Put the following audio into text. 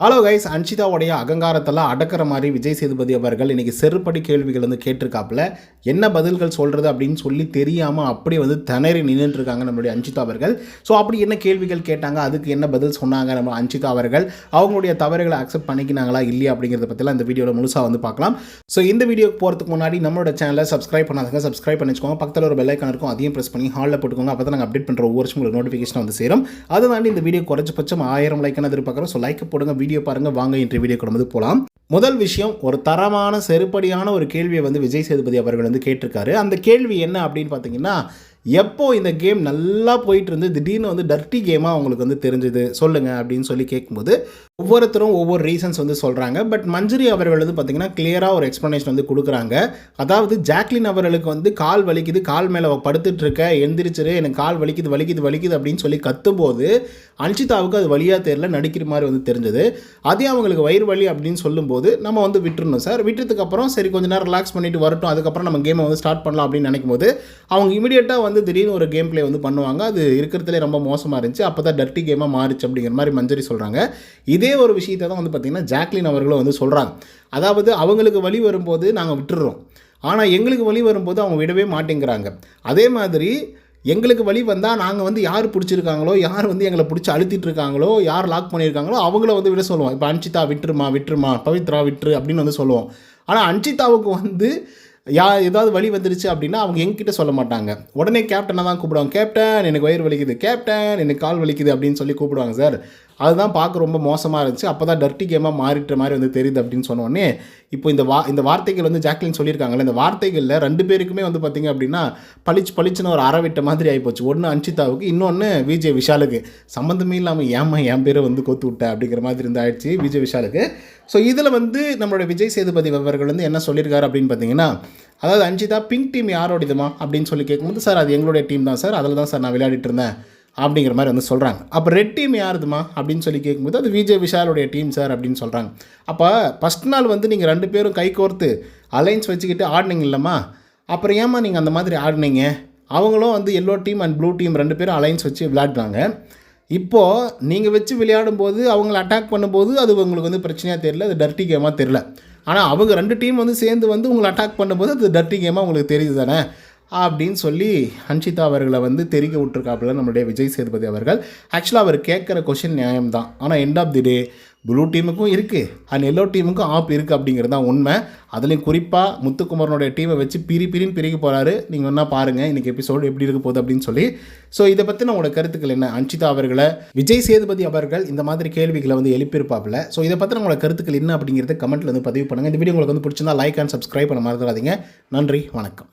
Hello guys அன்ஷிதாவுடைய அகங்காரத்தெல்லாம் அடக்கிற மாதிரி விஜய் சேதுபதி அவர்கள் இன்றைக்கி செருப்படி கேள்விகள் வந்து கேட்டிருக்காப்புல. என்ன பதில்கள் சொல்கிறது அப்படின்னு சொல்லி தெரியாமல் அப்படியே வந்து திணறி நின்றுட்டுருக்காங்க நம்மளுடைய அன்ஷிதா அவர்கள். ஸோ அப்படி என்ன கேள்விகள் கேட்டாங்க? அதுக்கு என்ன பதில் சொன்னாங்க நம்ம அன்ஷிதா அவர்கள்? அவங்களுடைய தவறுகளை அக்செப்ட் பண்ணிக்கினாங்களா இல்லையா அப்படிங்கிறத பற்றிலாம் இந்த வீடியோவில் முழுசாக வந்து பார்க்கலாம். ஸோ இந்த வீடியோக்கு போகிறதுக்கு முன்னாடி நம்மளோட சேனலை சப்ஸ்கிரைப் பண்ணாதங்க. சப்ஸ்கிரைப் பண்ணி வச்சுக்கோங்க பக்கத்தில் ஒரு பெல்லைக்கான இருக்கும். அதையும் ப்ரெஸ் பண்ணி ஹாலில் போட்டுக்கோங்க. அப்போ தான் நாங்கள் அப்டேட் பண்ணுற ஒவ்வொரு உங்களுக்கு நோட்டிஃபிகேஷன் வந்து சேரும். அதை தாண்டி இந்த வீடியோ குறைஞ்சபட்சம் ஆயிரம் லைக்கான எதிர்பார்க்குறோம். ஸோ லைக் போடுங்க. வீடியோ பாருங்கள் வாங்க இன்றைய வீடியோ கொண்டு போகலாம் முதல் விஷயம் ஒரு தரமான செருப்படியான ஒரு கேள்வியை வந்து விஜய் சேதுபதி அவர்கள் வந்து கேட்டிருக்காரு. அந்த கேள்வி என்ன அப்படின்னு பார்த்தீங்கன்னா எப்போ இந்த கேம் நல்லா போயிட்டு இருந்து திடீர்னு வந்து டர்ட்டி கேமாக அவங்களுக்கு வந்து தெரிஞ்சுது சொல்லுங்க அப்படின்னு சொல்லி கேட்கும்போது ஒவ்வொருத்தரும் ஒவ்வொரு ரீசன்ஸ் வந்து சொல்கிறாங்க பட் மஞ்சரி அவர்கள் வந்து பார்த்தீங்கன்னா கிளியராக ஒரு எக்ஸ்ப்ளனேஷன் வந்து கொடுக்குறாங்க. அதாவது ஜாக்லின் அவர்களுக்கு வந்து கால் வலிக்குது கால் மேலே படுத்துட்டு இருக்க எந்திரிச்சிரு எனக்கு கால் வலிக்குது வலிக்குது வலிக்குது அப்படின்னு சொல்லி கத்தும்போது அன்ஷிதாவுக்கு அது வழியாக தெரியல நடிக்கிற மாதிரி வந்து தெரிஞ்சது. அதே அவங்களுக்கு வயிறு வலி அப்படின்னு சொல்லும்போது நம்ம வந்து விட்டுருணும் சார். விட்டுறதுக்கப்புறம் சரி கொஞ்சம் நேரம் ரிலாக்ஸ் பண்ணிட்டு வரட்டும் அதுக்கப்புறம் நம்ம கேமை வந்து ஸ்டார்ட் பண்ணலாம் அப்படின்னு நினைக்கும் போது அவங்க இமீடியட்டாக வந்து திடீர்னு ஒரு கேம் பிளே வந்து பண்ணுவாங்க. அது இருக்கிறதுலே ரொம்ப மோசமாக இருந்துச்சு. அப்போ தான் டர்ட்டி கேமாக மாறிச்சு அப்படிங்கிற மாதிரி மஞ்சரி சொல்கிறாங்க இதே ஒரு விஷயத்தை தான் வந்து பார்த்திங்கன்னா ஜாக்லின் அவர்களும் வந்து சொல்கிறாங்க அதாவது அவங்களுக்கு வழி வரும்போது நாங்கள் விட்டுடுறோம் ஆனால் எங்களுக்கு வழி வரும்போது அவங்க விடவே மாட்டேங்கிறாங்க. அதே மாதிரி எங்களுக்கு வழி வந்தால் நாங்கள் வந்து யார் பிடிச்சிருக்காங்களோ யார் வந்து எங்களை பிடிச்சி அழுத்திட்டு இருக்காங்களோ யார் லாக் பண்ணியிருக்காங்களோ அவங்கள வந்து விட சொல்லுவோம். இப்போ அன்ஷிதா விட்டுருமா விட்டுருமா பவித்ரா விட்டுரு அப்படின்னு வந்து சொல்லுவோம். ஆனால் அன்ஷிதாவுக்கு வந்து யா ஏதாவது வழி வந்துருச்சு அப்படின்னா அவங்க எங்கிட்ட சொல்ல மாட்டாங்க. உடனே கேப்டனை தான் கூப்பிடுவாங்க. கேப்டன் எனக்கு வயிறு வலிக்குது. கேப்டன் எனக்கு கால் வலிக்குது அப்படின்னு சொல்லி கூப்பிடுவாங்க சார். அதுதான் பார்க்க ரொம்ப மோசமாக இருந்துச்சு. அப்போ தான் டர்ட்டி கேமாக மாறிட்ட மாதிரி வந்து தெரியுது அப்படின்னு சொன்னோடனே இப்போ இந்த வா இந்த வார்த்தைகள் வந்து ஜாக்லின் சொல்லியிருக்காங்கல்ல இந்த வார்த்தைகளில் ரெண்டு பேருக்குமே வந்து பார்த்திங்க அப்படின்னா பளிச்சு பளிச்சுன்னு ஒரு அறவிட்ட மாதிரி ஆகிப்போச்சு ஒன்று அன்ஷிதாவுக்கு இன்னொன்று விஜய் விஷாலுக்கு. சம்மந்தமே இல்லாமல் ஏமா என் பேரை வந்து கொத்து விட்ட அப்படிங்கிற மாதிரி இருந்து ஆயிடுச்சு விஜய் விஷாலுக்கு. ஸோ இதில் வந்து நம்மளோட விஜய் சேதுபதி அவர்கள் வந்து என்ன சொல்லியிருக்காரு அப்படின்னு பார்த்தீங்கன்னா அதாவது அன்ஷிதா பிங்க் டீம் யாரோடதுமா? அப்படின்னு சொல்லி கேட்கும்போது சார் அது எங்களுடைய டீம் தான் சார். அதில் தான் சார் நான் விளையாடிட்டு இருந்தேன். அப்படிங்கிற மாதிரி வந்து சொல்கிறாங்க அப்போ ரெட் டீம் யாருதுமா? அப்படின்னு சொல்லி கேட்கும்போது அது விஜய் விஷாலுடைய டீம் சார் அப்படின்னு சொல்கிறாங்க அப்போ ஃபஸ்ட் நாள் வந்து நீங்கள் ரெண்டு பேரும் கை கோர்த்து அலைன்ஸ் வச்சுக்கிட்டு ஆடினீங்க இல்லைம்மா? அப்புறம் ஏம்மா நீங்கள் அந்த மாதிரி ஆடினீங்க? அவங்களும் வந்து yellow team and blue team ரெண்டு பேரும் அலைன்ஸ் வச்சு விளையாடுறாங்க. இப்போது நீங்கள் வச்சு விளையாடும்போது அவங்கள அட்டாக் பண்ணும்போது அது உங்களுக்கு வந்து பிரச்சனையாக தெரியல அது டர்ட்டி கேமாக தெரில ஆனால் அவங்க ரெண்டு டீம் வந்து சேர்ந்து வந்து உங்களை அட்டாக் பண்ணும்போது அது டர்ட்டி கேமாக உங்களுக்கு தெரியுது தானே? அப்படின்னு சொல்லி ஹன்ஷிதா அவர்களை வந்து தெரிவிக்க விட்டுருக்காப்புல நம்மளுடைய விஜய் சேதுபதி அவர்கள். ஆக்சுவலாக அவர் கேட்குற கொஷின் நியாயம் தான் ஆனால் end of the day blue டீமுக்கும் இருக்குது அண்ட் எல்லோ டீமுக்கும் ஆப் இருக்குது அப்படிங்கிறது தான் உண்மை. அதுலேயும் குறிப்பாக முத்துக்குமரனுடைய டீமை வச்சு பிரி பிரின்னு பிரிக்க போகிறாரு நீங்கள் ஒன்றா பாருங்கள் இன்றைக்கி எபிசோடு எப்படி இருக்க போகுது அப்படின்னு சொல்லி. ஸோ இதை பற்றி உங்களோட கருத்துக்கள் என்ன? அன்ஷிதா அவர்களை விஜய் சேதுபதி அவர்கள் இந்த மாதிரி கேள்விகளை வந்து எழுப்பியிருப்பாப்புல. ஸோ இதை பற்றி உங்களோட கருத்துக்கள் என்ன அப்படிங்கிறத கமெண்ட்டில் வந்து பதிவு பண்ணுங்கள் இந்த வீடியோ உங்களுக்கு வந்து பிடிச்சிருந்தா லைக் அண்ட் சப்ஸ்கிரைப் பண்ண மறந்துடாதீங்க. நன்றி வணக்கம்.